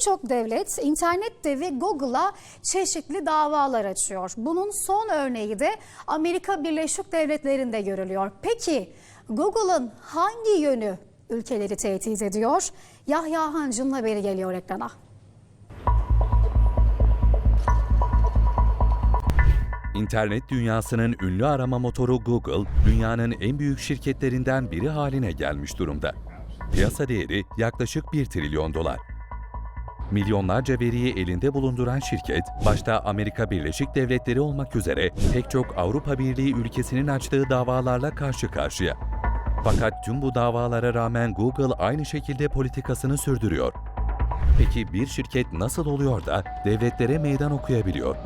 Birçok devlet internette ve Google'a çeşitli davalar açıyor. Bunun son örneği de Amerika Birleşik Devletleri'nde görülüyor. Peki Google'ın hangi yönü ülkeleri tehdit ediyor? Yahya Hancı'nın haberi geliyor ekrana. İnternet dünyasının ünlü arama motoru Google, dünyanın en büyük şirketlerinden biri haline gelmiş durumda. Piyasa değeri yaklaşık 1 trilyon dolar. Milyonlarca veriyi elinde bulunduran şirket, başta Amerika Birleşik Devletleri olmak üzere pek çok Avrupa Birliği ülkesinin açtığı davalarla karşı karşıya. Fakat tüm bu davalara rağmen Google aynı şekilde politikasını sürdürüyor. Peki bir şirket nasıl oluyor da devletlere meydan okuyabiliyor?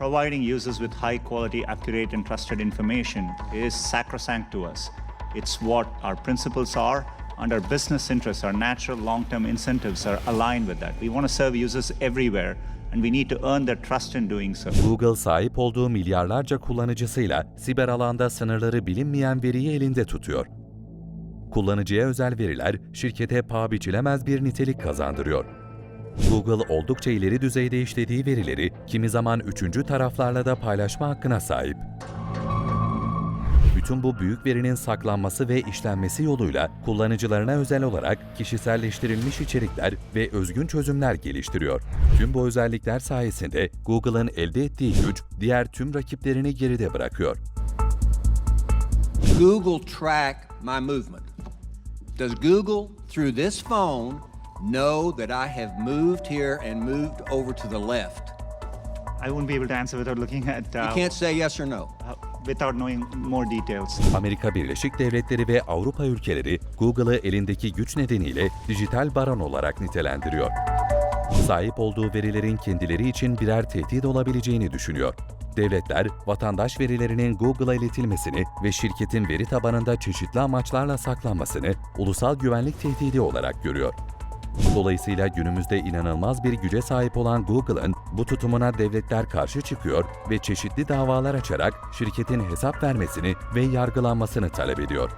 providing users with high quality, accurate, and trusted information is sacrosanct to us. It's what our principles are, and our business interests, our natural long term incentives are aligned with that. We want to serve users everywhere, and we need to earn their trust in doing so. Google sahip olduğu milyarlarca kullanıcısıyla siber alanda sınırları bilinmeyen veriyi elinde tutuyor. Kullanıcıya özel veriler şirkete paha biçilemez bir nitelik kazandırıyor. Google oldukça ileri düzeyde işlediği verileri kimi zaman üçüncü taraflarla da paylaşma hakkına sahip. Bütün bu büyük verinin saklanması ve işlenmesi yoluyla kullanıcılarına özel olarak kişiselleştirilmiş içerikler ve özgün çözümler geliştiriyor. Tüm bu özellikler sayesinde Google'ın elde ettiği güç diğer tüm rakiplerini geride bırakıyor. Google track my movement? Does Google, through this phone, know that I have moved here and moved over to the left? I won't be able to answer without looking at, You uh, can't say yes or no. uh, without knowing more details. Amerika Birleşik Devletleri ve Avrupa ülkeleri Google'ı elindeki güç nedeniyle dijital baron olarak nitelendiriyor. Sahip olduğu verilerin kendileri için birer tehdit olabileceğini düşünüyor. Devletler, vatandaş verilerinin Google'a iletilmesini ve şirketin veri tabanında çeşitli amaçlarla saklanmasını ulusal güvenlik tehdidi olarak görüyor. Dolayısıyla günümüzde inanılmaz bir güce sahip olan Google'ın bu tutumuna devletler karşı çıkıyor ve çeşitli davalar açarak şirketin hesap vermesini ve yargılanmasını talep ediyor.